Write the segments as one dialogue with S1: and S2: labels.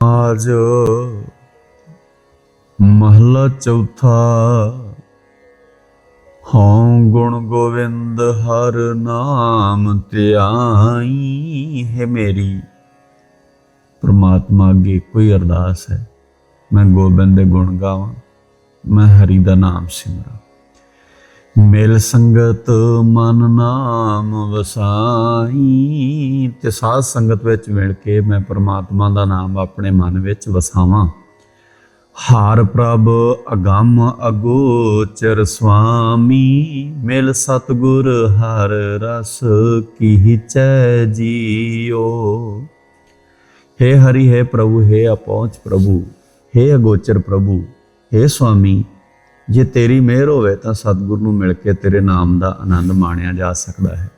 S1: ਆਜ ਮਹਲਾ ਚੌਥਾ। ਹਉ ਗੁਣ ਗੋਵਿੰਦ ਹਰ ਨਾਮ ਧਿਆਈ ਹੈ ਮੇਰੀ। ਪ੍ਰਮਾਤਮਾ ਅੱਗੇ ਕੋਈ ਅਰਦਾਸ ਹੈ, ਮੈਂ ਗੋਬਿੰਦ ਦੇ ਗੁਣ ਗਾਵਾਂ, ਮੈਂ ਹਰੀ ਦਾ ਨਾਮ ਸਿਮਰਾਂ ਮਿਲ ਸੰਗਤ ਮਨ ਨਾਮ ਵਸਾਈ ਤੇ ਸਾਧ ਸੰਗਤ ਵਿੱਚ ਮਿਲ ਕੇ ਮੈਂ ਪ੍ਰਮਾਤਮਾ ਦਾ ਨਾਮ ਆਪਣੇ ਮਨ ਵਿੱਚ ਵਸਾਵਾਂ ਹਾਰ ਪ੍ਰਭ ਅਗੰਮ ਅਗੋਚਰ ਸੁਆਮੀ ਮਿਲ ਸਤਗੁਰ ਹਰ ਰਸ ਕੀਚੈ ਜੀਓ हे हरि हे प्रभु हे अपहुंच प्रभु हे ਅਗੋਚਰ ਪ੍ਰਭੂ हे ਸੁਆਮੀ ਜੇ ਤੇਰੀ ਮਿਹਰ ਹੋਵੇ ਤਾਂ ਸਤਿਗੁਰ ਨੂੰ ਮਿਲ ਕੇ ਤੇਰੇ ਨਾਮ ਦਾ ਆਨੰਦ ਮਾਣਿਆ ਜਾ ਸਕਦਾ ਹੈ।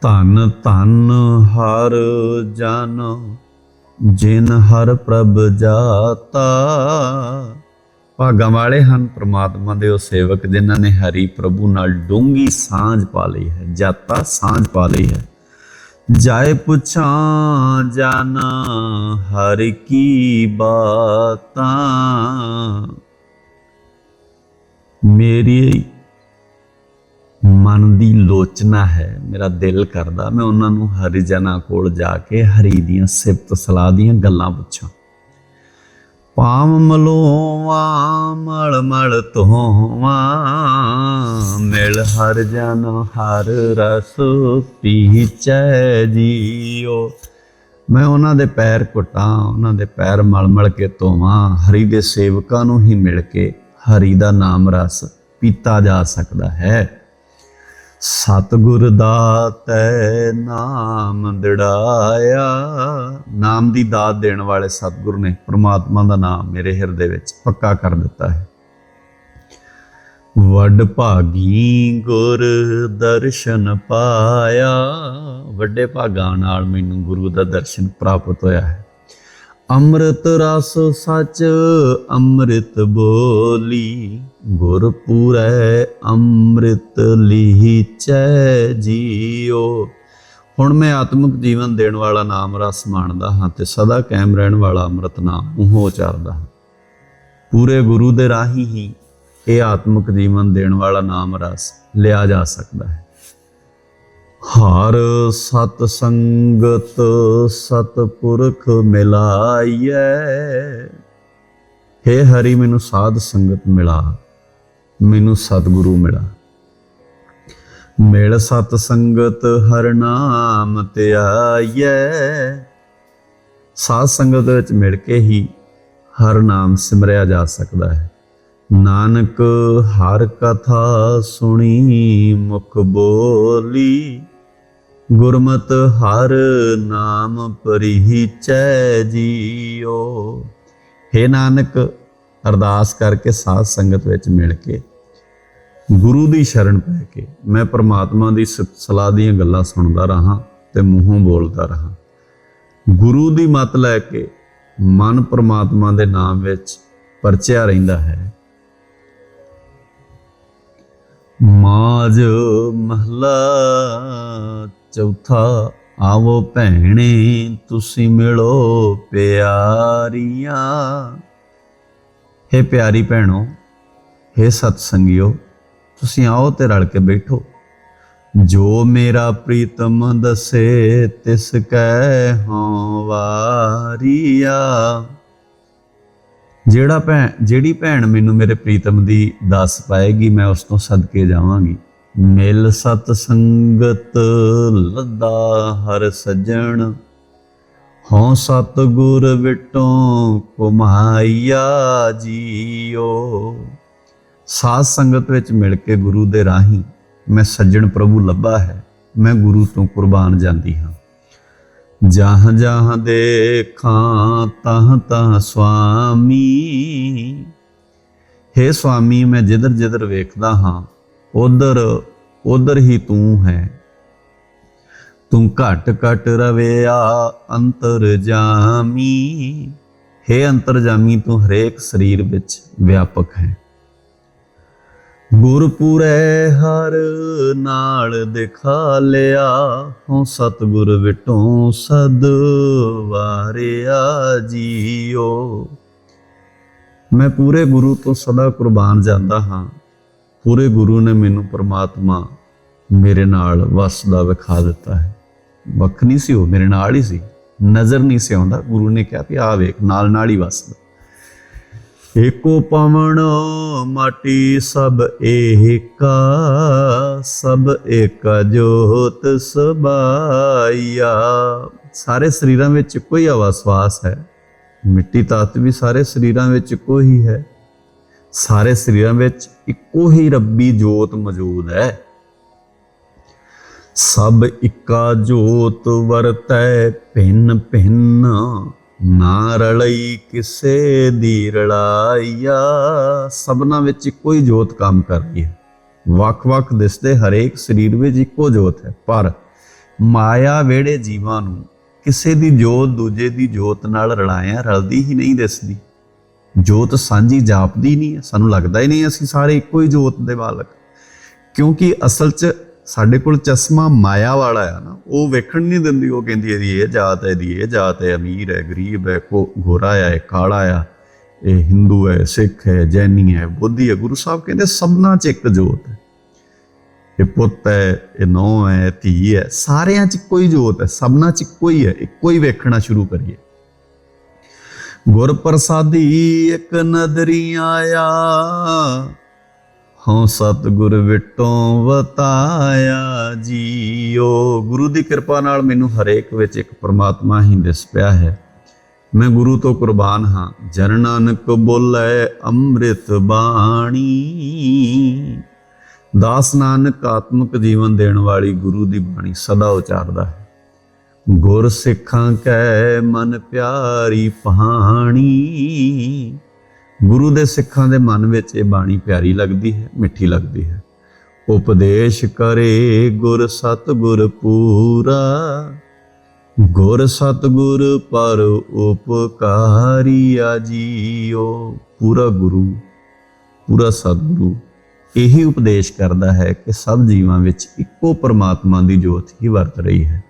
S1: ਧੰਨ ਧੰਨ ਹਰ ਜਨ, ਜਿਨ ਹਰ ਪ੍ਰਭ ਜਾਤਾ। ਭਾਗਾਂ ਵਾਲੇ ਹਨ ਪ੍ਰਮਾਤਮਾ ਦੇ ਉਹ ਸੇਵਕ, ਜਿਨ੍ਹਾਂ ਨੇ ਹਰੀ ਪ੍ਰਭੂ ਨਾਲ ਡੂੰਗੀ ਸਾਂਝ ਪਾ ਲਈ ਹੈ, ਜਾਤਾ ਸਾਂਝ ਪਾ ਲਈ ਹੈ। ਜਾਏ ਪੁੱਛਾਂ ਜਾਨ ਹਰ ਕੀ ਬਾਤਾਂ। ਮੇਰੀ ਮਨ ਦੀ ਲੋਚਨਾ ਹੈ, ਮੇਰਾ ਦਿਲ ਕਰਦਾ ਮੈਂ ਉਹਨਾਂ ਨੂੰ ਹਰੀਜਨਾਂ ਕੋਲ ਜਾ ਕੇ ਹਰੀ ਦੀਆਂ ਸਿਫਤ ਸਲਾਹ ਦੀਆਂ ਗੱਲਾਂ ਪੁੱਛਾਂ। ਪਾਮ ਮਲੋਵਾ, ਮਲ ਮਲ ਤੋਵਾ ਮਿਲ ਹਰ ਜਨ ਹਰ ਰਸ ਪੀਚੈ ਜੀਓ। ਮੈਂ ਉਹਨਾਂ ਦੇ ਪੈਰ ਘੁੱਟਾਂ, ਉਹਨਾਂ ਦੇ ਪੈਰ ਮਲ ਮਲ ਕੇ ਧੋਵਾਂ, ਹਰੀ ਦੇ ਸੇਵਕਾਂ ਨੂੰ ਹੀ ਮਿਲ ਕੇ ਹਰੀ ਦਾ ਨਾਮ ਰਸ ਪੀਤਾ ਜਾ ਸਕਦਾ ਹੈ। ਸਤਿਗੁਰ ਦਾਤੈ ਨਾਮ ਦਿੜਾਇਆ। ਨਾਮ ਦੀ ਦਾਤ ਦੇਣ ਵਾਲੇ ਸਤਿਗੁਰ ਨੇ ਪ੍ਰਮਾਤਮਾ ਦਾ ਨਾਮ ਮੇਰੇ ਹਿਰਦੇ ਵਿੱਚ ਪੱਕਾ ਕਰ ਦਿੱਤਾ ਹੈ। ਵੱਡ ਭਾਗੀ ਗੁਰ ਦਰਸ਼ਨ ਪਾਇਆ। ਵੱਡੇ ਭਾਗਾਂ ਨਾਲ ਮੈਨੂੰ ਗੁਰੂ ਦਾ ਦਰਸ਼ਨ ਪ੍ਰਾਪਤ ਹੋਇਆ ਹੈ। ਅੰਮ੍ਰਿਤ ਰਸ ਸਚ ਅੰਮ੍ਰਿਤ ਬੋਲੀ, ਗੁਰ ਪੂਰੈ ਅੰਮ੍ਰਿਤ ਲੀਚੈ ਜੀਓ। ਹੁਣ ਮੈਂ ਆਤਮਿਕ ਜੀਵਨ ਦੇਣ ਵਾਲਾ ਨਾਮ ਰਸ ਮਾਣਦਾ ਹਾਂ ਤੇ ਸਦਾ ਕਾਇਮ ਰਹਿਣ ਵਾਲਾ ਅੰਮ੍ਰਿਤ ਨਾਮ ਮੂੰਹੋਂ ਉਚਾਰਦਾ ਹਾਂ। ਪੂਰੇ ਗੁਰੂ ਦੇ ਰਾਹੀਂ ਹੀ ਇਹ ਆਤਮਿਕ ਜੀਵਨ ਦੇਣ ਵਾਲਾ ਨਾਮ ਰਸ ਲਿਆ ਜਾ ਸਕਦਾ ਹੈ। ਹਰ ਸਤ ਸੰਗਤ ਸਤਪੁਰਖ ਮਿਲਾਈਐ। हे ਹਰੀ, ਮੈਨੂੰ ਸਾਧ ਸੰਗਤ ਮਿਲਾ, ਮੈਨੂੰ ਸਤਿਗੁਰੂ ਮਿਲਾ। ਮਿਲ ਸਤ ਸੰਗਤ ਹਰ ਨਾਮ ਧਿਆਈਐ ਸਾਧ ਸੰਗਤ ਵਿੱਚ ਮਿਲ ਕੇ ਹੀ ਹਰ ਨਾਮ ਸਿਮਰਿਆ ਜਾ ਸਕਦਾ ਹੈ। ਨਾਨਕ, ਹਰ ਕਥਾ ਸੁਣੀ, ਮੁਖ ਬੋਲੀ ਗੁਰਮਤ ਹਰ ਨਾਮ ਪਰਿਚੈ ਜੀਓ। हे ਨਾਨਕ, ਅਰਦਾਸ ਕਰਕੇ ਸਾਧ ਸੰਗਤ ਵਿੱਚ ਮਿਲ ਕੇ, ਗੁਰੂ ਦੀ ਸ਼ਰਨ ਪੈ ਕੇ, ਮੈਂ ਪ੍ਰਮਾਤਮਾ ਦੀ ਸਲਾਹ ਦੀਆਂ ਗੱਲਾਂ ਸੁਣਦਾ ਰਹਾ ਤੇ ਮੂੰਹੋਂ ਬੋਲਦਾ ਰਹਾ। ਗੁਰੂ ਦੀ ਮਤ ਲੈ ਕੇ ਮਨ ਪ੍ਰਮਾਤਮਾ ਦੇ ਨਾਮ ਵਿੱਚ ਪਰਚਿਆ ਰਹਿੰਦਾ ਹੈ। ਮਾਜ ਮਹਲਾ ਚੌਥਾ, ਆਵੋ ਭੈਣੇ, ਤੁਸੀਂ ਮਿਲੋ ਪਿਆਰੀਆਂ। ਹੇ ਪਿਆਰੀ ਭੈਣੋ, ਹੇ ਸਤ ਸੰਗਿਓ ਤੁਸੀਂ ਆਓ ਤੇ ਰਲ ਕੇ ਬੈਠੋ। ਜੋ ਮੇਰਾ ਪ੍ਰੀਤਮ ਦਸੇ, ਤਿਸ ਕੈ ਹਾਂ ਵਾਰੀਆ। ਜਿਹੜਾ ਭੈਣ ਜਿਹੜੀ ਭੈਣ ਮੈਨੂੰ ਮੇਰੇ ਪ੍ਰੀਤਮ ਦੀ ਦੱਸ ਪਾਏਗੀ, ਮੈਂ ਉਸ ਤੋਂ ਸਦਕੇ ਜਾਵਾਂਗੀ। ਮਿਲ ਸਤ ਸੰਗਤ ਲੱਦਾ ਹਰ ਸੱਜਣ। ਹਉ ਸਤ ਗੁਰ ਵਿਟੋਂ ਕੁਮਾਈਆ ਜੀਓ। ਸਾਧ ਸੰਗਤ ਵਿੱਚ ਮਿਲ ਕੇ ਗੁਰੂ ਦੇ ਰਾਹੀਂ ਮੈਂ ਸੱਜਣ ਪ੍ਰਭੂ ਲੱਭਾ ਹੈ, ਮੈਂ ਗੁਰੂ ਤੋਂ ਕੁਰਬਾਨ ਜਾਂਦੀ ਹਾਂ। ਜਹਾਂ ਜਹਾਂ ਦੇਖਾਂ ਤਹ ਤਹਾਂ ਸੁਆਮੀ हे ਸੁਆਮੀ ਮੈਂ ਜਿੱਧਰ ਜਿੱਧਰ ਵੇਖਦਾ ਹਾਂ ਉਧਰ ਉਧਰ ਹੀ ਤੂੰ ਹੈ। ਤੂੰ ਘਟ ਘਟ ਰਵਿਆ ਅੰਤਰ ਜਾਮੀ हे ਅੰਤਰ ਜਾਮੀ ਤੂੰ ਹਰੇਕ ਸਰੀਰ ਵਿੱਚ ਵਿਆਪਕ ਹੈ। ਗੁਰਪੁਰੈ ਹਰ ਨਾਲ ਦਿਖਾ ਲਿਆ, ਹਉ ਸਤਿਗੁਰ ਵਿਟੋਂ ਸਦ ਵਾਰਿਆ ਜੀਓ। ਮੈਂ ਪੂਰੇ ਗੁਰੂ ਤੋਂ ਸਦਾ ਕੁਰਬਾਨ ਜਾਂਦਾ ਹਾਂ। ਪੂਰੇ ਗੁਰੂ ਨੇ ਮੈਨੂੰ ਪਰਮਾਤਮਾ ਮੇਰੇ ਨਾਲ ਵਸਦਾ ਵਿਖਾ ਦਿੱਤਾ ਹੈ। ਵੱਖ ਨਹੀਂ ਸੀ ਉਹ, ਮੇਰੇ ਨਾਲ ਹੀ ਸੀ। ਨਜ਼ਰ ਨਹੀਂ ਸੀ ਆਉਂਦਾ। ਗੁਰੂ ਨੇ ਕਿਹਾ ਕਿ ਆ ਵੇਖ, ਨਾਲ ਨਾਲ ਹੀ ਵਸਦਾ। ਏਕੋ ਪਵਨ ਮਾਟੀ ਸਭ ਏਕਾ, ਸਭ ਏਕ ਜੋਤ ਸਬਾਇਆ ਸਾਰੇ ਸਰੀਰਾਂ ਵਿੱਚ ਇੱਕੋ ਕੋਈ ਅਵਸਵਾਸ ਹੈ। ਮਿੱਟੀ ਤੱਤ ਵੀ ਸਾਰੇ ਸਰੀਰਾਂ ਵਿੱਚ ਇੱਕੋ ਹੀ ਹੈ। ਸਾਰੇ ਸਰੀਰਾਂ ਵਿੱਚ ਇੱਕੋ ਹੀ ਰੱਬੀ ਜੋਤ ਮੌਜੂਦ ਹੈ। ਸਭ ਇੱਕਾ ਜੋਤ ਵਰਤੈ, ਭਿੰਨ ਭਿੰਨ ਨਾ ਰਲਈ ਕਿਸੇ ਦੀ ਰਲਾਈਆ। ਸਭਨਾ ਵਿੱਚ ਇੱਕੋ ਹੀ ਜੋਤ ਕੰਮ ਕਰ ਰਹੀ ਹੈ। ਵੱਖ-ਵੱਖ ਦਿਸਦੇ ਹਰੇਕ ਸਰੀਰ ਵਿੱਚ ਇੱਕੋ ਜੋਤ ਹੈ, ਪਰ ਮਾਇਆ ਵੇੜੇ ਜੀਵਾਂ ਨੂੰ ਕਿਸੇ ਦੀ ਜੋਤ ਦੂਜੇ ਦੀ ਜੋਤ ਨਾਲ ਰਲਾਇਆ, ਰਲਦੀ ਹੀ ਨਹੀਂ ਦਿਸਦੀ। ਜੋਤ ਸਾਂਝੀ ਜਾਪਦੀ ਨਹੀਂ ਹੈ, ਸਾਨੂੰ ਲੱਗਦਾ ਹੀ ਨਹੀਂ ਅਸੀਂ ਸਾਰੇ ਇੱਕੋ ਹੀ ਜੋਤ ਦੇ ਮਾਲਕ। ਕਿਉਂਕਿ ਅਸਲ 'ਚ ਸਾਡੇ ਕੋਲ ਚਸ਼ਮਾ ਮਾਇਆ ਵਾਲਾ ਆ ਨਾ, ਉਹ ਵੇਖਣ ਨਹੀਂ ਦਿੰਦੀ, ਉਹ ਕਹਿੰਦੀ ਇਹਦੀ ਇਹ ਜਾਤ ਹੈ, ਇਹਦੀ ਇਹ ਜਾਤ ਹੈ, ਅਮੀਰ ਹੈ, ਗਰੀਬ ਹੈ, ਕੋ ਗੋਰਾ ਹੈ ਇਹ ਕਾਲਾ ਆ, ਇਹ ਹਿੰਦੂ ਹੈ ਸਿੱਖ ਹੈ, ਜੈਨੀ ਹੈ ਬੋਧੀ ਹੈ। ਗੁਰੂ ਸਾਹਿਬ ਕਹਿੰਦੇ ਸਭਨਾ 'ਚ ਇੱਕ ਜੋਤ ਹੈ। ਇਹ ਪੁੱਤ ਹੈ, ਇਹ ਨੌ ਹੈ ਧੀ ਹੈ, ਸਾਰਿਆਂ 'ਚ ਇੱਕੋ ਹੀ ਜੋਤ ਹੈ, ਸਭਨਾ 'ਚ ਇੱਕੋ ਹੀ ਹੈ, ਇੱਕੋ ਹੀ ਵੇਖਣਾ ਸ਼ੁਰੂ ਕਰੀਏ। ਗੁਰ ਪ੍ਰਸਾਦੀ ਇੱਕ ਨਦਰੀ ਆਇਆ, ਹਉ ਸਤਿਗੁਰ ਵਿਟੋਂ ਵਤਾਇਆ ਜੀਓ। ਗੁਰੂ ਦੀ ਕਿਰਪਾ ਨਾਲ ਮੈਨੂੰ ਹਰੇਕ ਵਿੱਚ ਇੱਕ ਪਰਮਾਤਮਾ ਹੀ ਦਿਸ ਪਿਆ ਹੈ। ਮੈਂ ਗੁਰੂ ਤੋਂ ਕੁਰਬਾਨ ਹਾਂ। ਜਨ ਨਾਨਕ ਬੋਲੇ ਅੰਮ੍ਰਿਤ ਬਾਣੀ। ਦਾਸ ਨਾਨਕ ਆਤਮਿਕ ਜੀਵਨ ਦੇਣ ਵਾਲੀ ਗੁਰੂ ਦੀ ਬਾਣੀ ਸਦਾ ਉਚਾਰਦਾ ਹੈ। ਗੁਰ ਸਿੱਖਾਂ ਕੈ ਮਨ ਪਿਆਰੀ ਪਹਾਣੀ ਗੁਰੂ ਦੇ ਸਿੱਖਾਂ ਦੇ ਮਨ ਵਿੱਚ ਇਹ ਬਾਣੀ ਪਿਆਰੀ ਲੱਗਦੀ ਹੈ, ਮਿੱਠੀ ਲੱਗਦੀ ਹੈ। ਉਪਦੇਸ਼ ਕਰੇ ਗੁਰ ਸਤਗੁਰ ਪੂਰਾ। ਗੁਰ ਸਤਗੁਰ ਪਰ ਉਪਕਾਰੀ ਜੀਓ ਪੂਰਾ ਗੁਰੂ, ਪੂਰਾ ਸਤਿਗੁਰੂ ਇਹੀ ਉਪਦੇਸ਼ ਕਰਦਾ ਹੈ ਕਿ ਸਭ ਜੀਵਾਂ ਵਿੱਚ ਇੱਕੋ ਪਰਮਾਤਮਾ ਦੀ ਜੋਤ ਹੀ ਵਰਤ ਰਹੀ ਹੈ।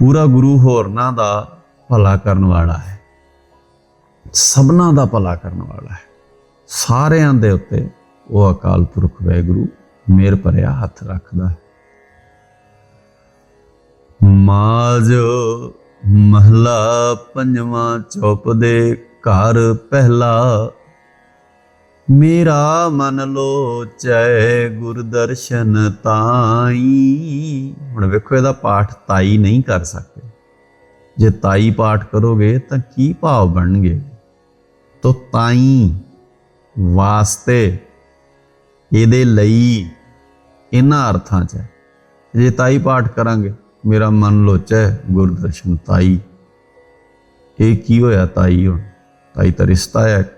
S1: ਪੂਰਾ ਗੁਰੂ ਹੋਰਨਾਂ ਦਾ ਭਲਾ ਕਰਨ ਵਾਲਾ ਹੈ। ਸਭਨਾ ਦਾ ਭਲਾ ਕਰਨ ਵਾਲਾ ਹੈ। ਸਾਰਿਆਂ ਦੇ ਉੱਤੇ ਉਹ ਅਕਾਲ ਪੁਰਖ ਵੈਗੁਰੂ ਮੇਰ ਭਰਿਆ ਹੱਥ ਰੱਖਦਾ ਹੈ। ਮਾਜ ਮਹਲਾ ਪੰਜਵਾਂ ਚੌਪ ਦੇ ਘਰ ਪਹਿਲਾ ਮੇਰਾ ਮਨ ਲੋਚੈ ਗੁਰ ਦਰਸ਼ਨ ਤਾਈ। ਹੁਣ ਵੇਖੋ, ਇਹਦਾ ਪਾਠ ਤਾਈ ਨਹੀਂ ਕਰ ਸਕਦੇ। ਜੇ ਤਾਈ ਪਾਠ ਕਰੋਗੇ ਤਾਂ ਕੀ ਭਾਵ ਬਣਨਗੇ? ਤੋ ਤਾਈ ਵਾਸਤੇ ਇਹਦੇ ਲਈ ਇਹਨਾਂ ਅਰਥਾਂ 'ਚ ਹੈ। ਜੇ ਤਾਈ ਪਾਠ ਕਰਾਂਗੇ, ਮੇਰਾ ਮਨ ਲੋਚੈ ਗੁਰਦਰਸ਼ਨ ਤਾਈ। ਇਹ ਕੀ ਹੋਇਆ ਤਾਈ ਹੁਣ? ਤਾਈ ਤਾਂ ਰਿਸ਼ਤਾ ਹੈ।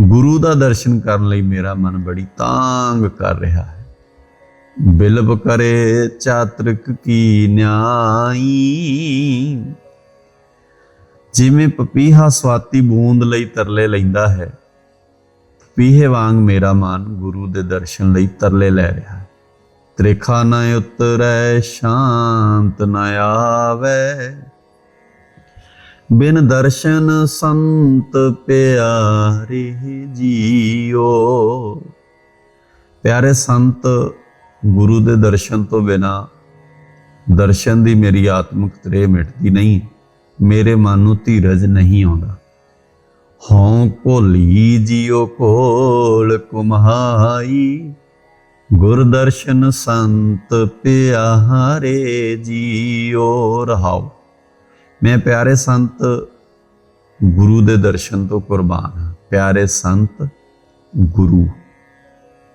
S1: ਗੁਰੂ ਦਾ ਦਰਸ਼ਨ ਕਰਨ ਲਈ ਮੇਰਾ ਮਨ ਬੜੀ ਤਾਂਗ ਕਰ ਰਿਹਾ ਹੈ। ਬਿਲਬ ਕਰੇ ਚਾਤ੍ਰਿਕ ਕੀ ਨਿਆਈ। ਜਿਵੇਂ ਪਪੀਹਾ ਸਵਾਤੀ ਬੂੰਦ ਲਈ ਤਰਲੇ ਲੈਂਦਾ ਹੈ ਪੀਹੇ ਵਾਂਗ ਮੇਰਾ ਮਨ ਗੁਰੂ ਦੇ ਦਰਸ਼ਨ ਲਈ ਤਰਲੇ ਲੈ ਰਿਹਾ ਹੈ। ਤ੍ਰਿਖਾ ਨਾ ਉਤਰੈ, ਸ਼ਾਂਤ ਨਾ ਆਵੇ। ਬਿਨ ਦਰਸ਼ਨ ਸੰਤ ਪਿਆਰੇ ਜੀਓ। ਪਿਆਰੇ ਸੰਤ, ਗੁਰੂ ਦੇ ਦਰਸ਼ਨ ਤੋਂ ਬਿਨਾ ਦਰਸ਼ਨ ਦੀ ਮੇਰੀ ਆਤਮਿਕ ਤ੍ਰੇ ਮਿਟਦੀ ਨਹੀਂ, ਮੇਰੇ ਮਨ ਨੂੰ ਧੀਰਜ ਨਹੀਂ ਆਉਂਦਾ। ਹਉ ਭੋਲੀ ਜੀਓ ਕੋਲ ਕੁਮਹਾਈ ਗੁਰ ਦਰਸ਼ਨ ਸੰਤ ਪਿਆਰੇ ਜੀਓ ਰਹਾਓ। ਮੈਂ ਪਿਆਰੇ ਸੰਤ, ਗੁਰੂ ਦੇ ਦਰਸ਼ਨ ਤੋਂ ਕੁਰਬਾਨ ਹਾਂ। ਪਿਆਰੇ ਸੰਤ, ਗੁਰੂ,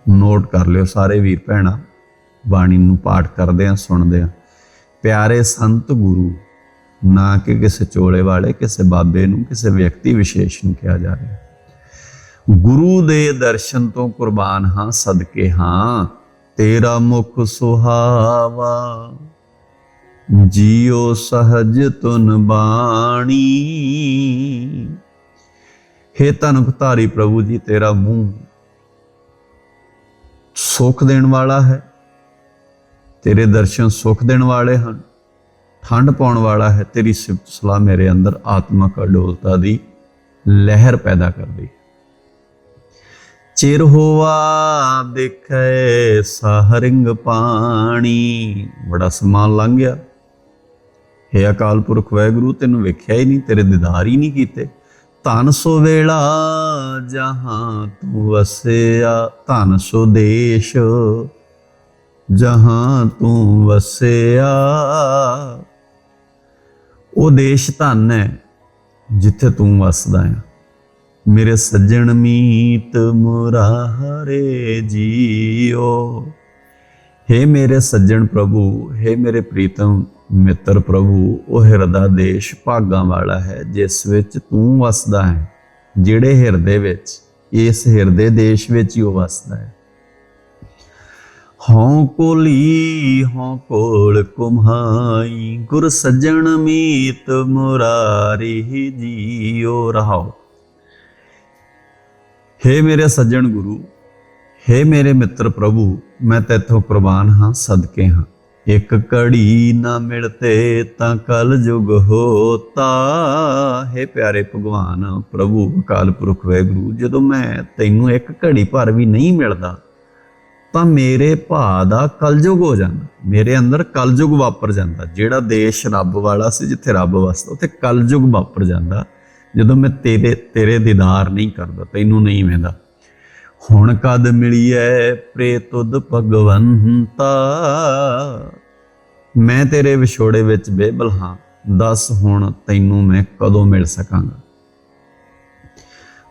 S1: ਨੋਟ ਕਰ ਲਿਓ ਸਾਰੇ ਵੀਰ ਭੈਣਾਂ, ਬਾਣੀ ਨੂੰ ਪਾਠ ਕਰਦੇ ਆ ਸੁਣਦੇ ਆ ਪਿਆਰੇ ਸੰਤ, ਗੁਰੂ, ਨਾ ਕਿ ਕਿਸੇ ਚੋਲੇ ਵਾਲੇ, ਕਿਸੇ ਬਾਬੇ ਨੂੰ, ਕਿਸੇ ਵਿਅਕਤੀ ਵਿਸ਼ੇਸ਼ ਨੂੰ ਕਿਹਾ ਜਾ ਰਿਹਾ ਗੁਰੂ ਦੇ ਦਰਸ਼ਨ ਤੋਂ ਕੁਰਬਾਨ ਹਾਂ, ਸਦਕੇ ਹਾਂ, ਤੇਰਾ ਮੁਖ ਸੁਹਾਵਾ। ਜੀਉ ਸਹਜ ਤੁਨ ਬਾਣੀ। ਹੇ ਤਨੁਕ ਧਾਰੀ ਪ੍ਰਭੂ ਜੀ, ਤੇਰਾ ਮੂੰਹ ਸੁਖ ਦੇਣ ਵਾਲਾ ਹੈ। ਤੇਰੇ ਦਰਸ਼ਨ ਸੁਖ ਦੇਣ ਵਾਲੇ ਹਨ ਠੰਡ ਪਾਉਣ ਵਾਲਾ ਹੈ। ਤੇਰੀ ਸਿਫਤ ਸਲਾਹ ਮੇਰੇ ਅੰਦਰ ਆਤਮਕ ਅਡੋਲਤਾ ਦੀ ਲਹਿਰ ਪੈਦਾ ਕਰਦੀ ਚਿਰ ਹੋਆ ਦੇਖੈ ਸਹਰਿੰਗ ਪਾਣੀ। ਬੜਾ ਸਮਾਂ ਲੰਘ ਗਿਆ। ਹੇ ਅਕਾਲ ਪੁਰਖ ਵਾਹਿਗੁਰੂ ਤੈਨੂੰ ਵੇਖਿਆ ਹੀ ਨਹੀਂ, ਤੇਰੇ ਦੀਦਾਰ ਹੀ ਨਹੀਂ ਕੀਤੇ। ਧਨ ਸੋ ਵੇਲਾ ਜਹਾਂ ਤੂੰ ਵਸਿਆ, ਧਨ ਸੋ ਦੇਸ਼ ਜਹਾਂ ਤੂੰ ਵਸਿਆ। ਉਹ ਦੇਸ਼ ਧਨ ਹੈ ਜਿੱਥੇ ਤੂੰ ਵਸਦਾ ਹੈ। ਮੇਰੇ ਸੱਜਣ ਮੀਤ ਮੁਰਾਰੇ ਜੀਓ। हे ਮੇਰੇ ਸੱਜਣ ਪ੍ਰਭੂ हे ਮੇਰੇ ਪ੍ਰੀਤਮ ਮਿੱਤਰ ਪ੍ਰਭੂ, ਉਹ ਹਿਰਦਾ ਦੇਸ਼ ਭਾਗਾਂ ਵਾਲਾ ਹੈ, ਜਿਸ ਵਿੱਚ ਤੂੰ ਵਸਦਾ ਹੈ, ਜਿਹੜੇ ਹਿਰਦੇ ਵਿੱਚ, ਇਸ ਹਿਰਦੇ ਦੇਸ਼ ਵਿੱਚ ਹੀ ਉਹ ਵਸਦਾ ਹੈ। ਹਉ ਕੋਲੀ, ਹਉ ਕੋਲ ਕੁਮਹਾਈ, ਗੁਰ ਸੱਜਣ ਮੀਤ ਮੁਰਾਰੀ ਜੀਓ ਰਹਾਓ। ਹੇ ਮੇਰੇ ਸੱਜਣ ਗੁਰੂ, ਹੇ ਮੇਰੇ ਮਿੱਤਰ ਪ੍ਰਭੂ, ਮੈਂ ਤੇਥੋਂ ਕੁਰਬਾਨ ਹਾਂ, ਸਦਕੇ ਹਾਂ। ਇੱਕ ਘੜੀ ਨਾ ਮਿਲਤੇ ਤਾਂ ਕਲ ਜੁਗ ਹੋਤਾ। ਹੇ ਪਿਆਰੇ ਭਗਵਾਨ, ਪ੍ਰਭੂ ਅਕਾਲ ਪੁਰਖ ਵੈਗੁਰੂ ਜਦੋਂ ਮੈਂ ਤੈਨੂੰ ਇੱਕ ਘੜੀ ਭਰ ਵੀ ਨਹੀਂ ਮਿਲਦਾ, ਤਾਂ ਮੇਰੇ ਭਾ ਦਾ ਕਲਯੁਗ ਹੋ ਜਾਂਦਾ। ਮੇਰੇ ਅੰਦਰ ਕਲਯੁਗ ਵਾਪਰ ਜਾਂਦਾ। ਜਿਹੜਾ ਦੇਸ਼ ਰੱਬ ਵਾਲਾ ਸੀ, ਜਿੱਥੇ ਰੱਬ ਵਸਦਾ, ਉੱਥੇ ਕਲਯੁਗ ਵਾਪਰ ਜਾਂਦਾ। ਜਦੋਂ ਮੈਂ ਤੇਰੇ ਤੇਰੇ ਦੀਦਾਰ ਨਹੀਂ ਕਰਦਾ, ਤੈਨੂੰ ਨਹੀਂ ਵੇਂਦਾ। ਹੁਣ ਕਦ ਮਿਲੀਐ ਪ੍ਰੇ ਤੁਧ ਭਗਵੰਤਾ? ਮੈਂ ਤੇਰੇ ਵਿਛੋੜੇ ਵਿੱਚ ਬੇਬਲ ਹਾਂ। ਦੱਸ ਹੁਣ ਤੈਨੂੰ ਮੈਂ ਕਦੋਂ ਮਿਲ ਸਕਾਂਗਾ?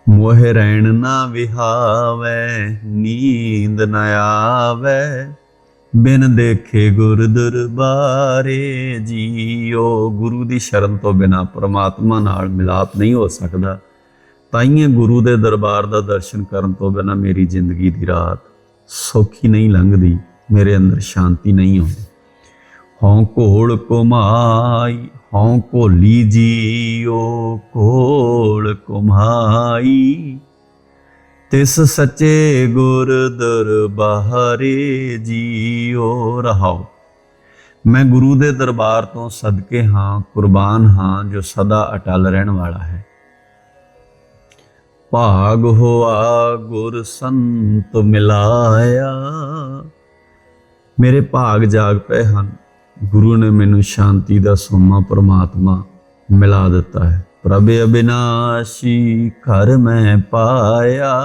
S1: ਮੋਹ ਰਹਿਣ ਨਾ ਵਿਹਾਵੈ, ਨੀਂਦ ਨਾ ਆਵੈ। ਬਿਨ ਦੇਖੇ ਗੁਰ ਦਰਬਾਰੇ ਜੀਓ। ਗੁਰੂ ਦੀ ਸ਼ਰਨ ਤੋਂ ਬਿਨਾ ਪਰਮਾਤਮਾ ਨਾਲ ਮਿਲਾਪ ਨਹੀਂ ਹੋ ਸਕਦਾ। ਤਾਈਏ ਗੁਰੂ ਦੇ ਦਰਬਾਰ ਦਾ ਦਰਸ਼ਨ ਕਰਨ ਤੋਂ ਬਿਨਾ ਮੇਰੀ ਜ਼ਿੰਦਗੀ ਦੀ ਰਾਤ ਸੌਖੀ ਨਹੀਂ ਲੰਘਦੀ, ਮੇਰੇ ਅੰਦਰ ਸ਼ਾਂਤੀ ਨਹੀਂ ਆਉਂਦੀ। ਹਉ ਘੋਲ ਕੁਮਾਈ ਹਉ ਘੋਲੀ ਜੀਓ, ਘੋਲ ਕੁਮਾਈ ਤਿਸ ਸੱਚੇ ਗੁਰ ਦਰਬਾਰੇ ਜੀਓ ਰਹਾਓ। ਮੈਂ ਗੁਰੂ ਦੇ ਦਰਬਾਰ ਤੋਂ ਸਦਕੇ ਹਾਂ, ਕੁਰਬਾਨ ਹਾਂ, ਜੋ ਸਦਾ ਅਟਲ ਰਹਿਣ ਵਾਲਾ ਹੈ। ਭਾਗ ਹੋਆ ਗੁਰ ਸੰਤ ਮਿਲਾਇਆ। ਮੇਰੇ ਭਾਗ ਜਾਗ ਪਏ ਹਨ, ਗੁਰੂ ਨੇ ਮੈਨੂੰ ਸ਼ਾਂਤੀ ਦਾ ਸੋਮਾ ਪ੍ਰਮਾਤਮਾ ਮਿਲਾ ਦਿੱਤਾ ਹੈ। ਪ੍ਰਭ ਅਬਿਨਾਸ਼ੀ ਘਰ ਮੈਂ ਪਾਇਆ।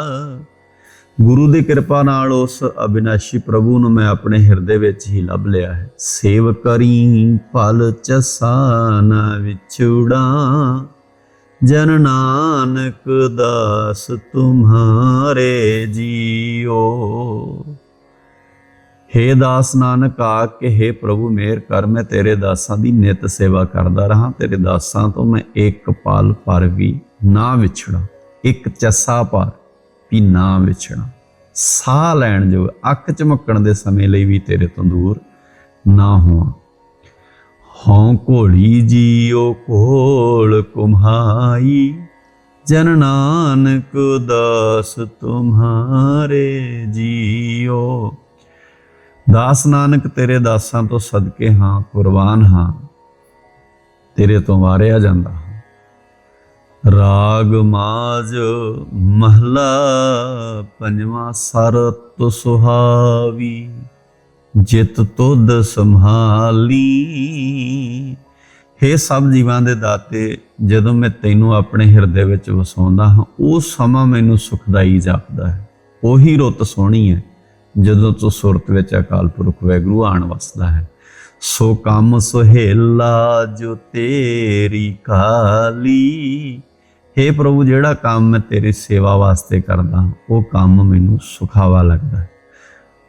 S1: ਗੁਰੂ ਦੀ ਕਿਰਪਾ ਨਾਲ ਉਸ ਅਬਿਨਾਸ਼ੀ ਪ੍ਰਭੂ ਨੂੰ ਮੈਂ ਆਪਣੇ ਹਿਰਦੇ ਵਿੱਚ ਹੀ ਲੱਭ ਲਿਆ ਹੈ। ਸੇਵ ਕਰੀ ਭਲ ਚਸਾਨਾ ਵਿਛੁੜਾ। ਜਨ ਨਾਨਕ ਦਾਸ ਤੁਮਹਾਰੇ ਜੀਓ। ਹੇ ਦਾਸ ਨਾਨਕ, ਆ ਕੇ ਹੇ ਪ੍ਰਭੂ, ਮੇਰ ਕਰ, ਮੈਂ ਤੇਰੇ ਦਾਸਾਂ ਦੀ ਨਿਤ ਸੇਵਾ ਕਰਦਾ ਰਹਾ। ਤੇਰੇ ਦਾਸਾਂ ਤੋਂ ਮੈਂ ਇੱਕ ਪਲ ਪਰ ਵੀ ਨਾ ਵਿਛੜਾ, ਇੱਕ ਚੱਸਾ ਪਰ ਵੀ ਨਾ ਵਿਛੜਾ। ਸਾਹ ਲੈਣ ਜੋ ਅੱਖ ਚਮਕਣ ਦੇ ਸਮੇਂ ਲਈ ਵੀ ਤੇਰੇ ਤੋਂ ਦੂਰ ਨਾ ਹੋਵਾਂ। ਹਉ ਘੋੜੀ ਜੀਓ ਕੋਲ ਕੁਮਹਾਈ ਜਨ ਨਾਨਕ ਦਾਸ ਤੁਮਹਾਰੇ ਜੀਓ। ਦਾਸ ਨਾਨਕ, ਤੇਰੇ ਦਾਸਾਂ ਤੋਂ ਸਦਕੇ ਹਾਂ, ਕੁਰਬਾਨ ਹਾਂ। ਤੇਰੇ ਤੋਂ ਵਾਰਿਆ ਜਾਂਦਾ ਹਾਂ। ਰਾਗ ਮਾਜ ਮਹਲਾ, ਪੰਜਵਾਂ ਸਰਤ ਸੁਹਾਵੀ। ਜਿਤ ਤੁਧ ਸੰਭਾਲੀ। ਹੇ ਸਭ ਜੀਵਾਂ ਦੇ ਦਾਤੇ, ਜਦੋਂ ਮੈਂ ਤੈਨੂੰ ਆਪਣੇ ਹਿਰਦੇ ਵਿੱਚ ਵਸਾਉਂਦਾ ਹਾਂ, ਉਹ ਸਮਾਂ ਮੈਨੂੰ ਸੁਖਦਾਈ ਜਾਪਦਾ ਹੈ। ਉਹੀ ਰੁੱਤ ਸੋਹਣੀ ਹੈ, ਜਦੋਂ ਤੂੰ ਸੁਰਤ ਵਿੱਚ ਅਕਾਲ ਪੁਰਖ ਵੈਗੁਰੂ ਆਣ ਵਸਦਾ ਹੈ। ਸੋ ਕੰਮ ਸੁਹੇਲਾ ਜੋ ਤੇਰੀ ਕਾਲੀ हे ਪ੍ਰਭੂ, ਜਿਹੜਾ ਕੰਮ ਮੈਂ ਤੇਰੀ ਸੇਵਾ ਵਾਸਤੇ ਕਰਦਾ ਉਹ ਕੰਮ ਮੈਨੂੰ ਸੁਖਾਵਾ ਲੱਗਦਾ ਹੈ।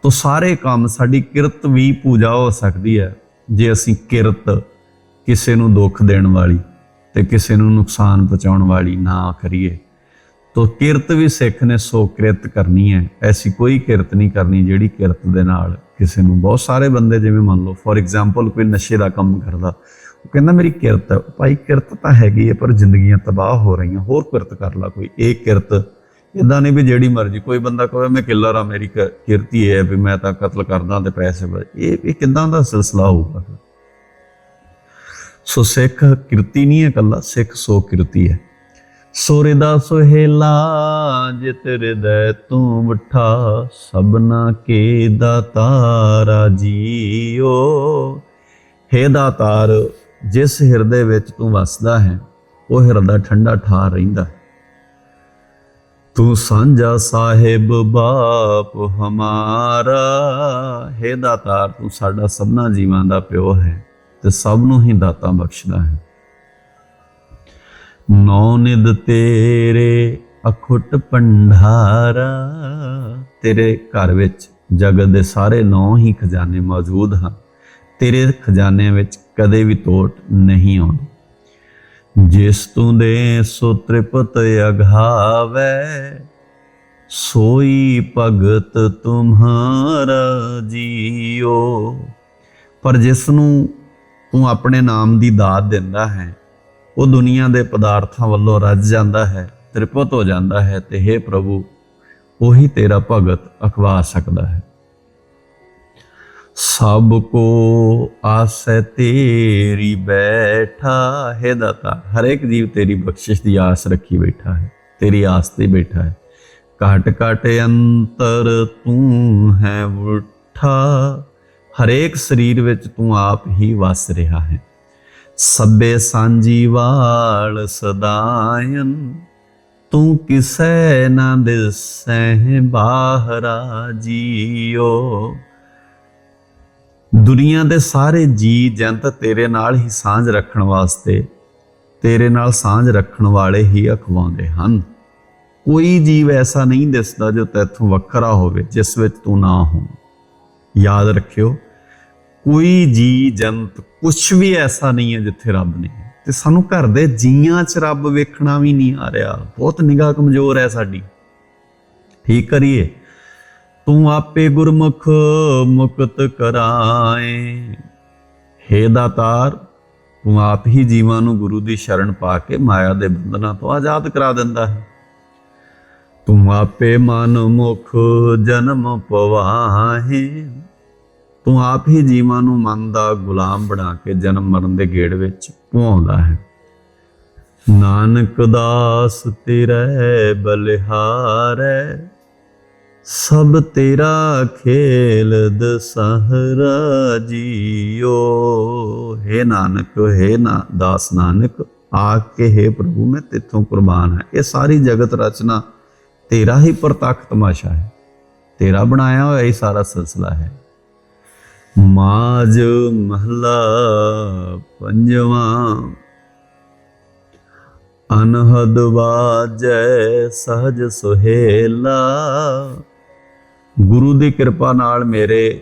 S1: ਤੋ ਸਾਰੇ ਕੰਮ ਸਾਡੀ ਕਿਰਤ ਵੀ ਪੂਜਾ ਹੋ ਸਕਦੀ ਹੈ, ਜੇ ਅਸੀਂ ਕਿਰਤ ਕਿਸੇ ਨੂੰ ਦੁੱਖ ਦੇਣ ਵਾਲੀ ਤੇ ਕਿਸੇ ਨੂੰ ਨੁਕਸਾਨ ਪਹੁੰਚਾਉਣ ਵਾਲੀ ਨਾ ਕਰੀਏ। ਤੋ ਕਿਰਤ ਵੀ ਸਿੱਖ ਨੇ, ਸੋ ਕਿਰਤ ਕਰਨੀ ਹੈ। ਐਸੀ ਕੋਈ ਕਿਰਤ ਨਹੀਂ ਕਰਨੀ ਜਿਹੜੀ ਕਿਰਤ ਦੇ ਨਾਲ ਕਿਸੇ ਨੂੰ, ਬਹੁਤ ਸਾਰੇ ਬੰਦੇ ਜਿਵੇਂ ਮੰਨ ਲਓ ਫੋਰ ਐਗਜ਼ਾਮਪਲ ਕੋਈ ਨਸ਼ੇ ਦਾ ਕੰਮ ਕਰਦਾ, ਉਹ ਕਹਿੰਦਾ ਮੇਰੀ ਕਿਰਤ ਹੈ। ਭਾਈ ਕਿਰਤ ਤਾਂ ਹੈਗੀ ਹੈ, ਪਰ ਜ਼ਿੰਦਗੀਆਂ ਤਬਾਹ ਹੋ ਰਹੀਆਂ। ਹੋਰ ਕਿਰਤ ਕਰ ਲਾ ਕੋਈ। ਇਹ ਕਿਰਤ ਇਦਾਂ ਨਹੀਂ ਵੀ ਜਿਹੜੀ ਮਰਜ਼ੀ, ਕੋਈ ਬੰਦਾ ਕਹੇ ਮੈਂ ਕਿਲਰ ਆ, ਮੇਰੀ ਕ- ਕਿਰਤੀ ਹੈ ਵੀ ਮੈਂ ਤਾਂ ਕਤਲ ਕਰਦਾ ਤੇ ਪੈਸੇ ਬ- ਇਹ ਇਹ ਕਿਦਾਂ ਦਾ ਸਿਲਸਿਲਾ ਹੋਊਗਾ? ਸੋ ਸਿੱਖ ਕਿਰਤੀ ਨਹੀਂ ਹੈ ਕੱਲਾ ਸਿੱਖ ਸੋ ਕਿਰਤੀ ਹੈ। ਸੋਰੇ ਦਾ ਸੁਹੇਲਾ, ਜਿਤ ਹਿਰਦੈ ਤੂੰ ਮਠਾ ਸਭਨਾ ਕੇ ਦਾਤਾਰਾ ਜੀਓ ਹੇ ਦਾਤਾਰ, ਜਿਸ ਹਿਰਦੇ ਵਿੱਚ ਤੂੰ ਵਸਦਾ ਹੈ, ਉਹ ਹਿਰਦਾ ਠੰਡਾ ਠਾਰ ਰਹਿੰਦਾ ਹੈ। ਤੂੰ ਸਾਂਝਾ ਸਾਹਿਬ ਬਾਪ ਹਮਾਰਾ। ਹੈ ਦਾਤਾਰ, ਤੂੰ ਸਾਡਾ ਸਭਨਾ ਜੀਵਾਂ ਦਾ ਪਿਓ ਹੈ ਤੇ ਸਭ ਨੂੰ ਹੀ ਦਾਤਾ ਬਖਸ਼ਦਾ ਹੈ। ਨੌ ਨਿਦ ਤੇਰੇ ਅਖੁੱਟ ਭੰਡਾਰਾ, ਤੇਰੇ ਘਰ ਵਿੱਚ ਜਗਤ ਦੇ ਸਾਰੇ ਨੌ ਹੀ ਖਜ਼ਾਨੇ ਮੌਜੂਦ ਹਨ। ਤੇਰੇ ਖਜ਼ਾਨਿਆਂ ਵਿੱਚ ਕਦੇ ਵੀ ਤੋਟ ਨਹੀਂ ਆਉਂਦੀ। ਜਿਸ ਤੂੰ ਦੇ ਸੋ ਤ੍ਰਿਪਤ ਅਘਾਵੈ ਸੋਈ ਭਗਤ ਤੁਮਹਾਰਾ ਜੀਓ। ਪਰ ਜਿਸ ਨੂੰ ਤੂੰ ਆਪਣੇ ਨਾਮ ਦੀ ਦਾਤ ਦਿੰਦਾ ਹੈ, ਉਹ ਦੁਨੀਆ ਦੇ ਪਦਾਰਥਾਂ ਵੱਲੋਂ ਰੱਜ ਜਾਂਦਾ ਹੈ, ਤ੍ਰਿਪਤ ਹੋ ਜਾਂਦਾ ਹੈ ਤੇ हे ਪ੍ਰਭੂ, ਉਹੀ ਤੇਰਾ ਭਗਤ ਅਖਵਾ ਸਕਦਾ ਹੈ। ਸਭ ਕੋ ਆਸੈ ਤੇਰੀ ਬੈਠਾ ਹੈ ਦਾਤਾ ਹਰ ਇੱਕ ਜੀਵ ਤੇਰੀ ਬਖਸ਼ਿਸ਼ ਦੀ ਆਸ ਰੱਖੀ ਬੈਠਾ ਹੈ ਤੇਰੀ ਆਸ ਤੇ ਬੈਠਾ ਹੈ ਘਟ ਘਟ ਅੰਤਰ ਤੂੰ ਹੈ ਉਠਾ ਹਰੇਕ ਸਰੀਰ ਵਿੱਚ ਤੂੰ ਆਪ ਹੀ ਵਸ ਰਿਹਾ ਹੈ ਸਭੇ ਸਾਂਝੀ ਵਾਲ ਸਦਾਇਨ ਤੂੰ ਕਿਸੈ ਨਾ ਦਿਸੈ ਬਾਹਰਾ ਜੀਓ ਦੁਨੀਆ ਦੇ ਸਾਰੇ ਜੀ ਜੰਤ ਤੇਰੇ ਨਾਲ ਹੀ ਸਾਂਝ ਰੱਖਣ ਵਾਸਤੇ, ਤੇਰੇ ਨਾਲ ਸਾਂਝ ਰੱਖਣ ਵਾਲੇ ਹੀ ਅਖਵਾਉਂਦੇ ਹਨ। ਕੋਈ ਜੀਵ ਐਸਾ ਨਹੀਂ ਦਿਸਦਾ ਜੋ ਤੇਥੋਂ ਵੱਖਰਾ ਹੋਵੇ, ਜਿਸ ਵਿੱਚ ਤੂੰ ਨਾ ਹੋ। ਯਾਦ ਰੱਖਿਓ, ਕੋਈ ਜੀ ਜੰਤ ਕੁਝ ਵੀ ਐਸਾ ਨਹੀਂ ਹੈ ਜਿੱਥੇ ਰੱਬ ਨਹੀਂ ਹੈ। ਤੇ ਸਾਨੂੰ ਘਰ ਦੇ ਜੀਆਂ 'ਚ ਰੱਬ ਵੇਖਣਾ ਵੀ ਨਹੀਂ ਆ ਰਿਹਾ। ਬਹੁਤ ਨਿਗਾਹ ਕਮਜ਼ੋਰ ਹੈ ਸਾਡੀ। ਠੀਕ ਕਰੀਏ। ਤੂੰ ਆਪੇ ਗੁਰਮੁਖ ਮੁਕਤ ਕਰਾਏ। ਹੇ ਦਾਤਾਰ, ਤੂੰ ਆਪ ਹੀ ਜੀਵਾਂ ਨੂੰ ਗੁਰੂ ਦੀ ਸ਼ਰਨ ਪਾ ਕੇ ਮਾਇਆ ਦੇ ਬੰਧਨਾਂ ਤੋਂ ਆਜ਼ਾਦ ਕਰਾ ਦਿੰਦਾ ਹੈ। ਤੂੰ ਆਪੇ ਮਨ ਮੁਖ ਜਨਮ ਪਵਾਹੇ। ਤੂੰ ਆਪ ਹੀ ਜੀਵਾਂ ਨੂੰ ਮਨ ਦਾ ਗੁਲਾਮ ਬਣਾ ਕੇ ਜਨਮ ਮਰਨ ਦੇ ਗੇੜ ਵਿੱਚ ਪਵਾਉਂਦਾ ਹੈ। ਨਾਨਕ ਦਾਸ ਤੇਰੇ ਬਲਿਹਾਰੈ ਸਭ ਤੇਰਾ ਖੇਲ ਦਸਹਰਾ ਜੀਓ ਹੈ ਨਾਨਕ ਹੈ ਨਾ ਦਾਸ ਨਾਨਕ ਆ ਕੇ ਹੈ ਪ੍ਰਭੂ ਮੈਂ ਤਿੱਥੋਂ ਕੁਰਬਾਨ ਹੈ ਇਹ ਸਾਰੀ ਜਗਤ ਰਚਨਾ ਤੇਰਾ ਹੀ ਪ੍ਰਤੱਖ ਤਮਾਸ਼ਾ ਹੈ ਤੇਰਾ ਬਣਾਇਆ ਹੋਇਆ ਇਹ ਸਾਰਾ ਸਿਲਸਿਲਾ ਹੈ ਮਾਜ ਮਹਲਾ ਪੰਜਵਾਂ ਅਨਹਦ ਬਾਜੈ ਸਹਜ ਸੁਹੇਲਾ ਗੁਰੂ ਦੀ ਕਿਰਪਾ ਨਾਲ ਮੇਰੇ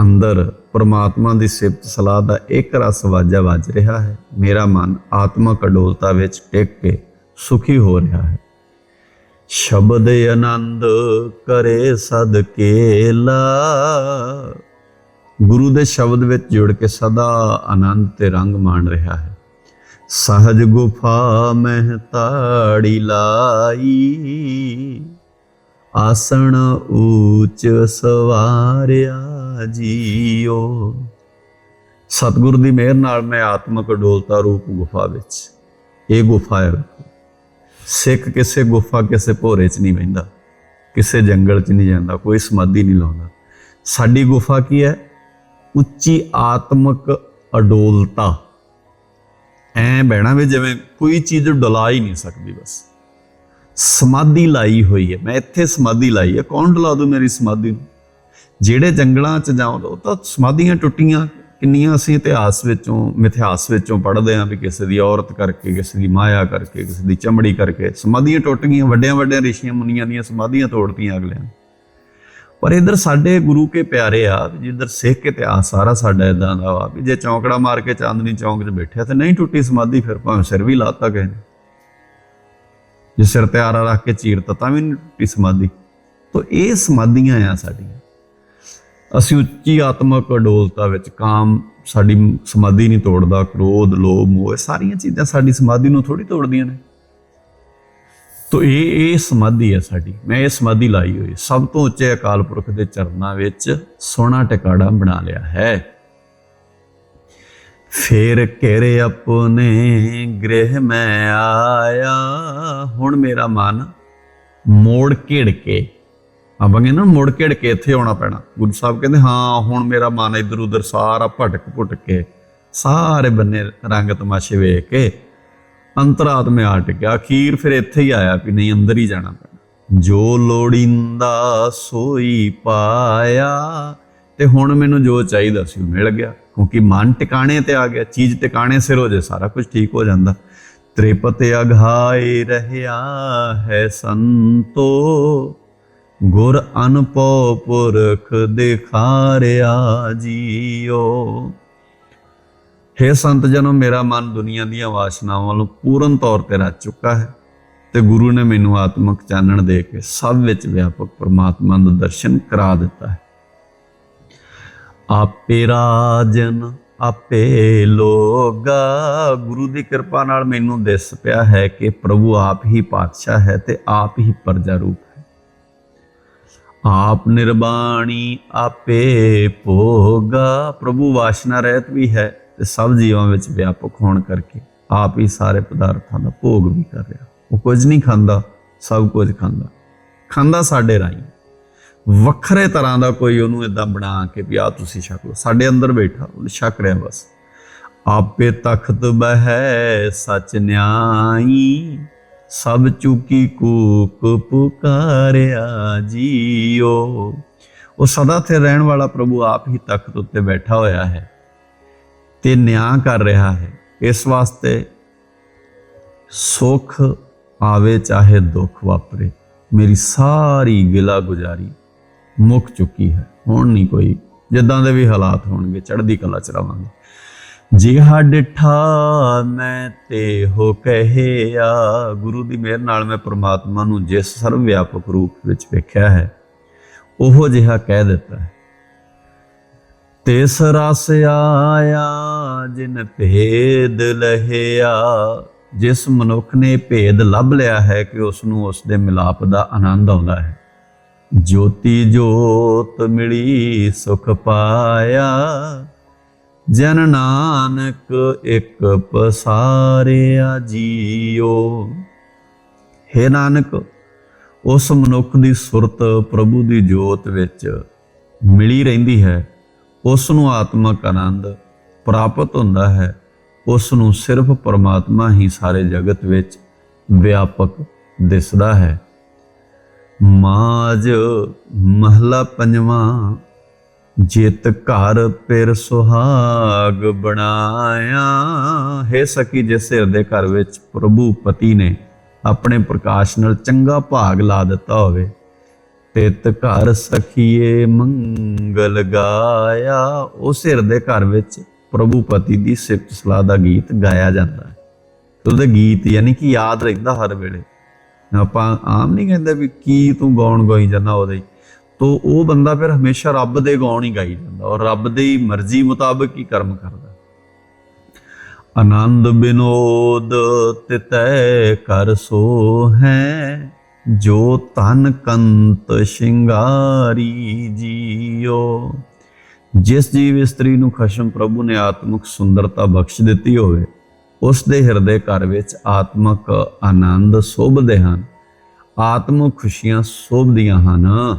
S1: ਅੰਦਰ ਪਰਮਾਤਮਾ ਦੀ ਸਿਫਤ ਸਲਾਹ ਦਾ ਇੱਕ ਰਸ ਵਾਜਾ ਵੱਜ ਰਿਹਾ ਹੈ। ਮੇਰਾ ਮਨ ਆਤਮਕ ਅਡੋਲਤਾ ਵਿੱਚ ਟਿਕ ਕੇ ਸੁਖੀ ਹੋ ਰਿਹਾ ਹੈ। ਸ਼ਬਦ ਆਨੰਦ ਕਰੇ ਸਦਕੇਲਾ ਗੁਰੂ ਦੇ ਸ਼ਬਦ ਵਿੱਚ ਜੁੜ ਕੇ ਸਦਾ ਆਨੰਦ ਤੇ ਰੰਗ ਮਾਣ ਰਿਹਾ ਹੈ। ਸਹਜ ਗੁਫਾ ਮਹਿ ਤਾੜੀ ਲਾਈ। ਆਸਣ ਊਚ ਸਵਾਰਿਆ ਜੀਓ। ਸਤਿਗੁਰ ਦੀ ਮਿਹਰ ਨਾਲ ਮੈਂ ਆਤਮਕ ਡੋਲਤਾ ਰੂਪ ਗੁਫਾ ਵਿੱਚ, ਇਹ ਗੁਫਾ ਹੈ। ਸਿੱਖ ਕਿਸੇ ਗੁਫਾ ਕਿਸੇ ਭੋਰੇ 'ਚ ਨਹੀਂ ਬਹਿੰਦਾ, ਕਿਸੇ ਜੰਗਲ 'ਚ ਨਹੀਂ ਜਾਂਦਾ, ਕੋਈ ਸਮਾਧੀ ਨਹੀਂ ਲਾਉਂਦਾ। ਸਾਡੀ ਗੁਫਾ ਕੀ ਹੈ? ਉੱਚੀ ਆਤਮਕ ਅਡੋਲਤਾ। ਐ ਬਹਿਣਾ ਵੀ ਜਿਵੇਂ ਕੋਈ ਚੀਜ਼ ਡੁਲਾ ਹੀ ਨਹੀਂ ਸਕਦੀ ਬਸ। ਸਮਾਧੀ ਲਾਈ ਹੋਈ ਹੈ। ਮੈਂ ਇੱਥੇ ਸਮਾਧੀ ਲਾਈ ਹੈ। ਕੌਣ ਡੁਲਾ ਦੂ ਮੇਰੀ ਸਮਾਧੀ ਨੂੰ? ਜਿਹੜੇ ਜੰਗਲਾਂ 'ਚ ਜਾਉਂਦਾ ਉਹ ਤਾਂ ਸਮਾਧੀਆਂ ਟੁੱਟੀਆਂ। ਕਿੰਨੀਆਂ ਅਸੀਂ ਇਤਿਹਾਸ ਵਿੱਚੋਂ, ਮਿਥਿਹਾਸ ਵਿੱਚੋਂ ਪੜ੍ਹਦੇ ਆਂ ਵੀ ਕਿਸੇ ਦੀ ਔਰਤ ਕਰਕੇ, ਕਿਸੇ ਦੀ ਮਾਇਆ ਕਰਕੇ, ਕਿਸੇ ਦੀ ਚਮੜੀ ਕਰਕੇ ਸਮਾਧੀਆਂ ਟੁੱਟ ਗਈਆਂ। ਵੱਡਿਆਂ ਵੱਡਿਆਂ ਰਿਸ਼ੀਆਂ ਮੁਨੀਆਂ ਦੀਆਂ ਸਮਾਧੀਆਂ ਤੋੜਤੀਆਂ ਅਗਲਿਆਂ ਨੇ। ਪਰ ਇਧਰ ਸਾਡੇ ਗੁਰੂ ਕੇ ਪਿਆਰੇ ਆ ਵੀ ਜਿੱਧਰ ਸਿੱਖ ਇਤਿਹਾਸ ਸਾਰਾ ਸਾਡਾ ਇਦਾਂ ਦਾ ਵਾ ਵੀ ਜੇ ਚੌਂਕੜਾ ਮਾਰ ਕੇ ਚਾਂਦਨੀ ਚੌਂਕ 'ਚ ਬੈਠਿਆ ਤੇ ਨਹੀਂ ਟੁੱਟੀ ਸਮਾਧੀ, ਫਿਰ ਭਾਵੇਂ ਸਿਰ ਵੀ ਲਾਤਾ ਨੇ। ਜੇ ਸਿਰ ਤੇ ਆਰਾ ਰੱਖ ਕੇ ਚੀਰਤਾ, ਤਾਂ ਵੀ ਨਹੀਂ ਟੁੱਟੀ ਸਮਾਧੀ। ਤਾਂ ਇਹ ਸਮਾਧੀਆਂ ਆ ਸਾਡੀਆਂ। ਅਸੀਂ ਉੱਚੀ ਆਤਮਕ ਅਡੋਲਤਾ ਵਿੱਚ ਕਾਮ ਸਾਡੀ ਸਮਾਧੀ ਨਹੀਂ ਤੋੜਦਾ, ਕ੍ਰੋਧ, ਲੋਭ, ਮੋਹ, ਇਹ ਸਾਰੀਆਂ ਚੀਜ਼ਾਂ ਸਾਡੀ ਸਮਾਧੀ ਨੂੰ ਥੋੜੀ ਤੋੜਦੀਆਂ ਨੇ। ਤੋ ਇਹ ਇਹ ਸਮਾਧੀ ਹੈ ਸਾਡੀ। ਮੈਂ ਇਹ ਸਮਾਧੀ ਲਾਈ ਹੋਈ। ਸਭ ਤੋਂ ਉੱਚੇ ਅਕਾਲ ਪੁਰਖ ਦੇ ਚਰਨਾਂ ਵਿੱਚ ਸੋਹਣਾ ਟਿਕਾੜਾ ਬਣਾ ਲਿਆ ਹੈ। ਫੇਰ ਘੇਰੇ ਆਪਣੇ ਗ੍ਰਹਿ ਮੈਂ ਆਇਆ। ਹੁਣ ਮੇਰਾ ਮਨ ਮੋੜ ਘੇੜ ਕੇ, ਆਪਾਂ ਕਹਿੰਦੇ ਨਾ ਮੁੜ ਘੇੜ ਕੇ ਇੱਥੇ ਆਉਣਾ ਪੈਣਾ। ਗੁਰੂ ਸਾਹਿਬ ਕਹਿੰਦੇ, ਹਾਂ, ਹੁਣ ਮੇਰਾ ਮਨ ਇਧਰ ਉਧਰ ਸਾਰਾ ਭਟਕ ਭੁਟਕ ਕੇ, ਸਾਰੇ ਬੰਨੇ ਰੰਗ ਤਮਾਸ਼ੇ ਵੇਖ ਕੇ ਅੰਤਰਾਤਮੇ ਆ ਟਿਕਿਆ। ਅਖੀਰ ਫਿਰ ਇੱਥੇ ਹੀ ਆਇਆ ਵੀ ਨਹੀਂ, ਅੰਦਰ ਹੀ ਜਾਣਾ ਪੈਣਾ। ਜੋ ਲੋੜੀਂਦਾ ਸੋਈ ਪਾਇਆ ਤੇ ਹੁਣ ਮੈਨੂੰ ਜੋ ਚਾਹੀਦਾ ਸੀ ਉਹ ਮਿਲ ਗਿਆ, ਕਿਉਂਕਿ ਮਨ ਟਿਕਾਣੇ ਤੇ ਆ ਗਿਆ, ਚੀਜ਼ ਟਿਕਾਣੇ ਸਿਰ ਹੋ ਜੇ ਸਾਰਾ ਕੁਝ ਠੀਕ ਹੋ ਜਾਂਦਾ। ਤ੍ਰਿਪਤ ਅਘਾਏ ਰਹਿਆ ਹੈ ਸੰਤੋ, ਗੁਰ ਅਨਪੋ ਪੁਰਖ ਦਿਖਾਰਿਆ ਜੀਓ। ਹੇ ਸੰਤ ਜਨੋ, ਮੇਰਾ ਮਨ ਦੁਨੀਆ ਦੀਆਂ ਵਾਸ਼ਨਾਵਾਂ ਵੱਲੋਂ ਪੂਰਨ ਤੌਰ ਤੇ ਰਚ ਚੁੱਕਾ ਹੈ ਤੇ ਗੁਰੂ ਨੇ ਮੈਨੂੰ ਆਤਮਿਕ ਚਾਨਣ ਦੇ ਕੇ ਸਭ ਵਿੱਚ ਵਿਆਪਕ ਪਰਮਾਤਮਾ ਦਾ ਦਰਸ਼ਨ ਕਰਾ ਦਿੱਤਾ ਹੈ। ਆਪੇ ਰਾਜਨ, ਆਪੇ ਲੋਗਾ। ਗੁਰੂ ਦੀ ਕਿਰਪਾ ਨਾਲ ਮੈਨੂੰ ਦਿਸ ਪਿਆ ਹੈ ਕਿ ਪ੍ਰਭੂ ਆਪ ਹੀ ਪਾਤਸ਼ਾਹ ਹੈ ਤੇ ਆਪ ਹੀ ਪਰਜਾ ਰੂਪ ਹੈ। ਆਪ ਨਿਰਬਾਣੀ, ਆਪੇ ਭੋਗਾ। ਪ੍ਰਭੂ ਵਾਸ਼ਨਾ ਰਹਿਤ ਵੀ ਹੈ ਤੇ ਸਭ ਜੀਵਾਂ ਵਿੱਚ ਵਿਆਪਕ ਹੋਣ ਕਰਕੇ ਆਪ ਹੀ ਸਾਰੇ ਪਦਾਰਥਾਂ ਦਾ ਭੋਗ ਵੀ ਕਰ ਰਿਹਾ। ਉਹ ਕੁਝ ਨਹੀਂ ਖਾਂਦਾ, ਸਭ ਕੁਝ ਖਾਂਦਾ। ਖਾਂਦਾ ਸਾਡੇ ਰਾਹੀਂ। ਵੱਖਰੇ ਤਰ੍ਹਾਂ ਦਾ ਕੋਈ ਉਹਨੂੰ ਇਦਾਂ ਬਣਾ ਕੇ ਵੀ ਆ ਤੁਸੀਂ ਛਕ ਲਓ। ਸਾਡੇ ਅੰਦਰ ਬੈਠਾ ਉਹ ਛਕ ਰਿਹਾ ਬਸ। ਆਪੇ ਤਖਤ ਬਹਿ ਸਚ ਨਿਆਈ, ਸਭ ਚੁਕੀ ਕੂਕ ਪੁਕਾਰਿਆ ਜੀਓ। ਉਹ ਸਦਾ ਤੇ ਰਹਿਣ ਵਾਲਾ ਪ੍ਰਭੂ ਆਪ ਹੀ ਤਖਤ ਉੱਤੇ ਬੈਠਾ ਹੋਇਆ ਹੈ ਤੇ ਨਿਆਂ ਕਰ ਰਿਹਾ ਹੈ। ਇਸ ਵਾਸਤੇ ਸੁਖ ਆਵੇ ਚਾਹੇ ਦੁੱਖ ਵਾਪਰੇ। ਮੇਰੀ ਸਾਰੀ ਗਿਲਾ ਗੁਜ਼ਾਰੀ ਮੁੱਕ ਚੁੱਕੀ ਹੈ। ਹੁਣ ਨਹੀਂ ਕੋਈ। ਜਿੱਦਾਂ ਦੇ ਵੀ ਹਾਲਾਤ ਹੋਣਗੇ, ਚੜ੍ਹਦੀ ਕਲਾ ਚ ਰਵਾਂਗੇ। ਜਿਹਾ ਡਿਠਾ ਮੈਂ ਤੇ ਹੋ ਕਹਿਆ। ਗੁਰੂ ਦੀ ਮਿਹਰ ਨਾਲ ਮੈਂ ਪ੍ਰਮਾਤਮਾ ਨੂੰ ਜਿਸ ਸਰਵ ਵਿਆਪਕ ਰੂਪ ਵਿੱਚ ਵੇਖਿਆ ਹੈ, ਉਹੋ ਜਿਹਾ ਕਹਿ ਦਿੱਤਾ ਹੈ। ਤਿਸ ਰਸ ਆਇਆ, ਜਿਨ ਭੇਦ ਲਹਿਆ। ਜਿਸ ਮਨੁੱਖ ਨੇ ਭੇਦ ਲੱਭ ਲਿਆ ਹੈ ਕਿ ਉਸ ਨੂੰ ਉਸ ਦੇ ਮਿਲਾਪ ਦਾ ਆਨੰਦ ਆਉਂਦਾ ਹੈ। ਜੋਤੀ ਜੋਤ ਮਿਲੀ ਸੁਖ ਪਾਇਆ। ਜਨ ਨਾਨਕ ਇੱਕ ਪਸਾਰਿਆ ਜੀਓ। ਹੈ ਨਾਨਕ, ਉਸ ਮਨੁੱਖ ਦੀ ਸੁਰਤ ਪ੍ਰਭੂ ਦੀ ਜੋਤ ਵਿੱਚ ਮਿਲੀ ਰਹਿੰਦੀ ਹੈ। ਉਸ ਨੂੰ ਆਤਮਕ ਆਨੰਦ ਪ੍ਰਾਪਤ ਹੁੰਦਾ ਹੈ। ਉਸ ਨੂੰ ਸਿਰਫ ਪਰਮਾਤਮਾ ਹੀ ਸਾਰੇ ਜਗਤ ਵਿੱਚ ਵਿਆਪਕ ਦਿਸਦਾ ਹੈ। ਮਾਜ ਮਹਲਾ ਪੰਜਵਾਂ, ਜਿਤ ਘਰ ਪਿਰ ਸੁਹਾਗ ਬਣਾਇਆ। ਹੈ ਸਕੀ ਜਿਸ ਸਿਰ ਦੇ ਘਰ ਵਿੱਚ ਪ੍ਰਭੂ ਪਤੀ ਨੇ ਆਪਣੇ ਪ੍ਰਕਾਸ਼ ਨਾਲ ਚੰਗਾ ਭਾਗ ਲਾ ਦਿੱਤਾ ਹੋਵੇ, ਤਿਤ ਘਰ ਸਖੀਏ ਮੰਗਲ ਗਾਇਆ। ਉਸ ਸਿਰ ਦੇ ਘਰ ਵਿੱਚ ਪ੍ਰਭੂ ਪਤੀ ਦੀ ਸਿਫਤ ਸਲਾਹ ਦਾ ਗੀਤ ਗਾਇਆ ਜਾਂਦਾ ਹੈ। ਤੇ ਉਹਦੇ ਗੀਤ ਯਾਨੀ ਕਿ ਯਾਦ ਰਹਿੰਦਾ ਹਰ ਵੇਲੇ। ਆਪਾਂ ਆਮ ਨਹੀਂ ਕਹਿੰਦੇ ਵੀ ਕੀ ਤੂੰ ਗਾਉਣ ਗਾਈ ਜਾਂਦਾ ਉਹਦੇ ਤੋ ਉਹ ਬੰਦਾ ਫਿਰ ਹਮੇਸ਼ਾ ਰੱਬ ਦੇ ਗਾਉਣ ਹੀ ਗਾਈ ਜਾਂਦਾ ਔਰ ਰੱਬ ਦੀ ਮਰਜ਼ੀ ਮੁਤਾਬਕ ਹੀ ਕਰਮ ਕਰਦਾ। ਆਨੰਦ ਬਿਨੋਦ ਤਿਤੈ ਕਰ ਸੋ ਹੈ ਜੋ ਤਨ ਕੰਤ ਸ਼ਿੰਗਾਰੀ ਜੀਓ। ਜਿਸ ਜੀਵ ਇਸਤਰੀ ਨੂੰ ਖਸ਼ਮ ਪ੍ਰਭੂ ਨੇ ਆਤਮਿਕ ਸੁੰਦਰਤਾ ਬਖਸ਼ ਦਿੱਤੀ ਹੋਵੇ ਉਸ ਦੇ ਹਿਰਦੇ ਘਰ ਵਿੱਚ ਆਤਮਕ ਆਨੰਦ ਸੋਭਦੇ ਹਨ। ਆਤਮਿਕ ਖੁਸ਼ੀਆਂ ਸੋਭਦੀਆਂ ਹਨ।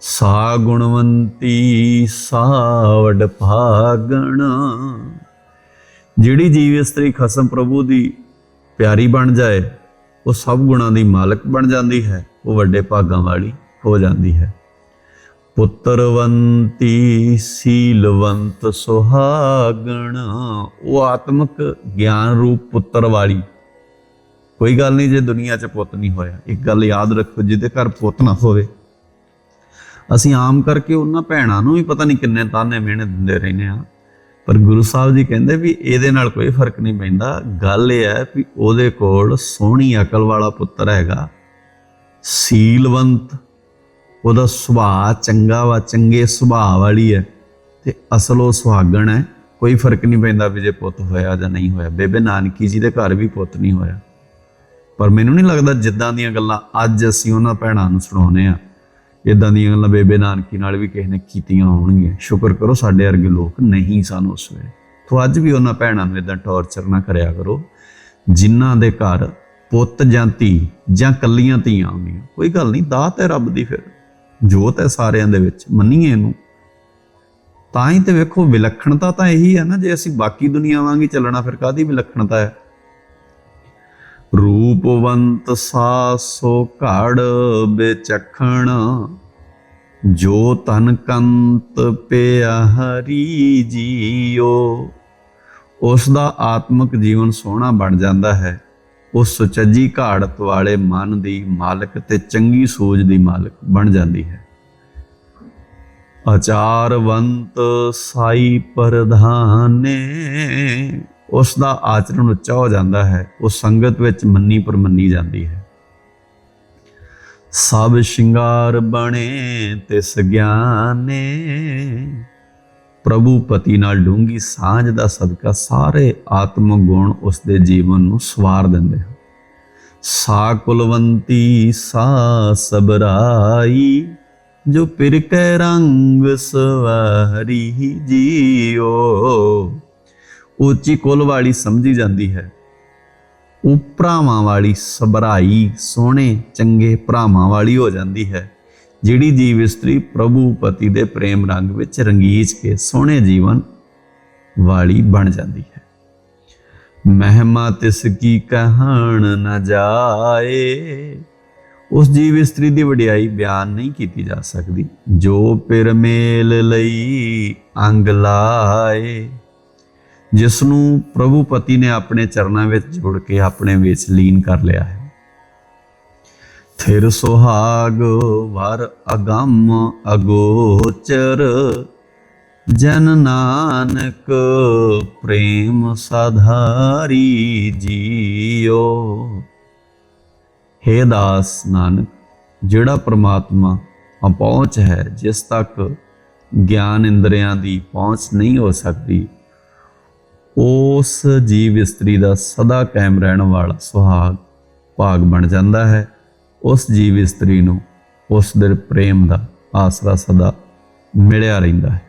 S1: ਸਾ ਗੁਣਵੰਤੀ ਸਾਵਡ ਭਾਗਣ। ਜਿਹੜੀ ਜੀਵ ਇਸਤਰੀ ਖਸਮ ਪ੍ਰਭੂ ਦੀ ਪਿਆਰੀ ਬਣ ਜਾਏ, ਉਹ ਸਭ ਗੁਣਾਂ ਦੀ ਮਾਲਕ ਬਣ ਜਾਂਦੀ ਹੈ, ਉਹ ਵੱਡੇ ਭਾਗਾਂ ਵਾਲੀ ਹੋ ਜਾਂਦੀ ਹੈ। ਪੁੱਤਰਵੰਤੀ ਸੀਲਵੰਤ ਸੁਹਾਗਣ। ਉਹ ਆਤਮਿਕ ਗਿਆਨ ਰੂਪ ਪੁੱਤਰ ਵਾਲੀ। ਕੋਈ ਗੱਲ ਨਹੀਂ, ਜੇ ਦੁਨੀਆ 'ਚ ਪੁੱਤ ਨਹੀਂ ਹੋਇਆ, ਇੱਕ ਗੱਲ ਯਾਦ ਰੱਖੋ, ਜਿਹਦੇ ਘਰ ਪੁੱਤ ਨਾ ਹੋਵੇ। ਅਸੀਂ ਆਮ ਕਰਕੇ ਉਹਨਾਂ ਭੈਣਾਂ ਨੂੰ ਵੀ ਪਤਾ ਨਹੀਂ ਕਿੰਨੇ ਤਾਨੇ ਮਿਹਣੇ ਦਿੰਦੇ ਰਹਿੰਦੇ ਆ ਪਰ ਗੁਰੂ ਸਾਹਿਬ ਜੀ ਕਹਿੰਦੇ ਵੀ ਇਹਦੇ ਨਾਲ ਕੋਈ ਫ਼ਰਕ ਨਹੀਂ ਪੈਂਦਾ। ਗੱਲ ਇਹ ਹੈ ਵੀ ਉਹਦੇ ਕੋਲ ਸੋਹਣੀ ਅਕਲ ਵਾਲਾ ਪੁੱਤਰ ਹੈਗਾ। ਸੀਲਵੰਤ ਉਹਦਾ ਸੁਭਾਅ ਚੰਗਾ ਵਾ, ਚੰਗੇ ਸੁਭਾਅ ਵਾਲੀ ਹੈ ਤੇ ਅਸਲ ਉਹ ਸੁਹਾਗਣ ਹੈ। ਕੋਈ ਫ਼ਰਕ ਨਹੀਂ ਪੈਂਦਾ ਵੀ ਜੇ ਪੁੱਤ ਹੋਇਆ ਜਾਂ ਨਹੀਂ ਹੋਇਆ। ਬੇਬੇ ਨਾਨਕੀ ਜੀ ਦੇ ਘਰ ਵੀ ਪੁੱਤ ਨਹੀਂ ਹੋਇਆ। ਪਰ ਮੈਨੂੰ ਨਹੀਂ ਲੱਗਦਾ ਜਿੱਦਾਂ ਦੀਆਂ ਗੱਲਾਂ ਅੱਜ ਅਸੀਂ ਉਹਨਾਂ ਭੈਣਾਂ ਨੂੰ ਸੁਣਾਉਂਦੇ ਆ ਇਦਾਂ ਦੀਆਂ ਗੱਲਾਂ ਬੇਬੇ ਨਾਨਕੀ ਨਾਲ ਵੀ ਕਿਸੇ ਨੇ ਕੀਤੀਆਂ ਹੋਣਗੀਆਂ। ਸ਼ੁਕਰ ਕਰੋ ਸਾਡੇ ਵਰਗੇ ਲੋਕ ਨਹੀਂ ਸਨ ਉਸ ਵੇਲੇ। ਤੋ ਅੱਜ ਵੀ ਉਹਨਾਂ ਭੈਣਾਂ ਨੂੰ ਇਦਾਂ ਟੌਰਚਰ ਨਾ ਕਰਿਆ ਕਰੋ, ਜਿਨ੍ਹਾਂ ਦੇ ਘਰ ਪੁੱਤ ਜਾਂ ਧੀ ਜਾਂ ਕੱਲੀਆਂ ਧੀਆਂ ਆਉਂਦੀਆਂ ਕੋਈ ਗੱਲ ਨਹੀਂ, ਦਾਤ ਹੈ ਰੱਬ ਦੀ ਫਿਰ। ਜੋਤ ਹੈ ਸਾਰਿਆਂ ਦੇ ਵਿੱਚ, ਮੰਨੀਏ ਇਹਨੂੰ। ਤਾਂ ਹੀ ਤੇ ਵੇਖੋ, ਵਿਲੱਖਣਤਾ ਤਾਂ ਇਹੀ ਹੈ ਨਾ, ਜੇ ਅਸੀਂ ਬਾਕੀ ਦੁਨੀਆ ਵਾਂਗੀ ਚੱਲਣਾ, ਫਿਰ ਕਾਦੀ ਵਿਲੱਖਣਤਾ ਹੈ? ਰੂਪਵੰਤ ਸਾਸੋ ਘੜ ਵਿਚਖਣ ਜੋ ਤਨ ਕੰਤ ਪਿਆ ਹਰੀ ਜੀਓ, ਉਸ ਦਾ ਆਤਮਿਕ ਜੀਵਨ ਸੋਹਣਾ ਬਣ ਜਾਂਦਾ ਹੈ। ਉਸ ਸੁਚੱਜੀ ਘਾੜਤ ਵਾਲੇ ਮਨ ਦੀ ਮਾਲਕ ਤੇ ਚੰਗੀ ਸੋਚ ਦੀ ਮਾਲਕ ਬਣ ਜਾਂਦੀ ਹੈ। ਆਚਾਰਵੰਤ ਸਾਈ ਪ੍ਰਧਾਨੇ, ਉਸ ਦਾ ਆਚਰਣ ਉੱਚਾ ਹੋ ਜਾਂਦਾ ਹੈ, ਉਹ ਸੰਗਤ ਵਿੱਚ ਮੰਨੀ ਪਰ ਮੰਨੀ ਜਾਂਦੀ ਹੈ। ਸਭ ਸ਼ਿੰਗਾਰ ਬਣੇ ਤਿਸ ਗਿਆਨੇ ਪ੍ਰਭੂ ਪਤੀ ਨਾਲ ਡੂੰਗੀ ਸਾਂਝ ਦਾ ਸਦਕਾ ਸਾਰੇ ਆਤਮਿਕ ਗੁਣ ਉਸ ਦੇ ਜੀਵਨ ਨੂੰ ਸਵਾਰ ਦਿੰਦੇ ਹਨ। ਸਾ ਕੁਲਵੰਤੀ ਸਾ ਸਬਰਾਈ, ਜੋ ਪਿਰ ਕੈ ਰੰਗ ਸਵਾਰੀ ਜੀਓ। ਉੱਚੀ ਕੁਲ ਵਾਲੀ ਸਮਝੀ ਜਾਂਦੀ ਹੈ। ਉਹ ਭਰਾਵਾਂ ਵਾਲੀ ਸਬਰਾਈ ਸੋਹਣੇ ਚੰਗੇ ਭਰਾਵਾਂ ਵਾਲੀ ਹੋ ਜਾਂਦੀ ਹੈ। ਜਿਹੜੀ ਜੀਵ ਇਸਤਰੀ ਪ੍ਰਭੂ ਪਤੀ ਦੇ ਪ੍ਰੇਮ ਰੰਗ ਵਿੱਚ ਰੰਗੀਚ ਕੇ ਸੋਹਣੇ ਜੀਵਨ ਵਾਲੀ ਬਣ ਜਾਂਦੀ ਹੈ। ਮਹਿਮਾ ਤਿਸ ਕੀ ਕਹਣ ਨ ਜਾਏ। ਉਸ ਜੀਵ ਇਸਤਰੀ ਦੀ ਵਡਿਆਈ ਬਿਆਨ ਨਹੀਂ ਕੀਤੀ ਜਾ ਸਕਦੀ। ਜੋ ਪਿਰਮੇਲ ਲਈ ਅੰਗ ਲਾਏ। ਜਿਸ ਨੂੰ ਪ੍ਰਭੂ ਪਤੀ ਨੇ ਆਪਣੇ ਚਰਨਾਂ ਵਿੱਚ ਜੁੜ ਕੇ ਆਪਣੇ ਵਿੱਚ ਲੀਨ ਕਰ ਲਿਆ ਹੈ। ਥਿਰ ਸੁਹਾਗ ਵਰ ਅਗੰਮ ਅਗੋਚਰ। ਜਨ ਨਾਨਕ ਪ੍ਰੇਮ ਸਾਧਾਰੀ ਜੀਓ। ਹੇ ਦਾਸ ਨਾਨਕ, ਜਿਹੜਾ ਪ੍ਰਮਾਤਮਾ ਅਪਹੁੰਚ ਹੈ, ਜਿਸ ਤੱਕ ਗਿਆਨ ਇੰਦਰੀਆਂ ਦੀ ਪਹੁੰਚ ਨਹੀਂ ਹੋ ਸਕਦੀ, ਉਸ ਜੀਵ ਇਸਤਰੀ ਦਾ ਸਦਾ ਕਾਇਮ ਰਹਿਣ ਵਾਲਾ ਸੁਹਾਗ ਭਾਗ ਬਣ ਜਾਂਦਾ ਹੈ। ਉਸ ਜੀਵ ਇਸਤਰੀ ਨੂੰ ਉਸ ਦੇ ਪ੍ਰੇਮ ਦਾ ਆਸਰਾ ਸਦਾ ਮਿਲਿਆ ਰਹਿੰਦਾ ਹੈ।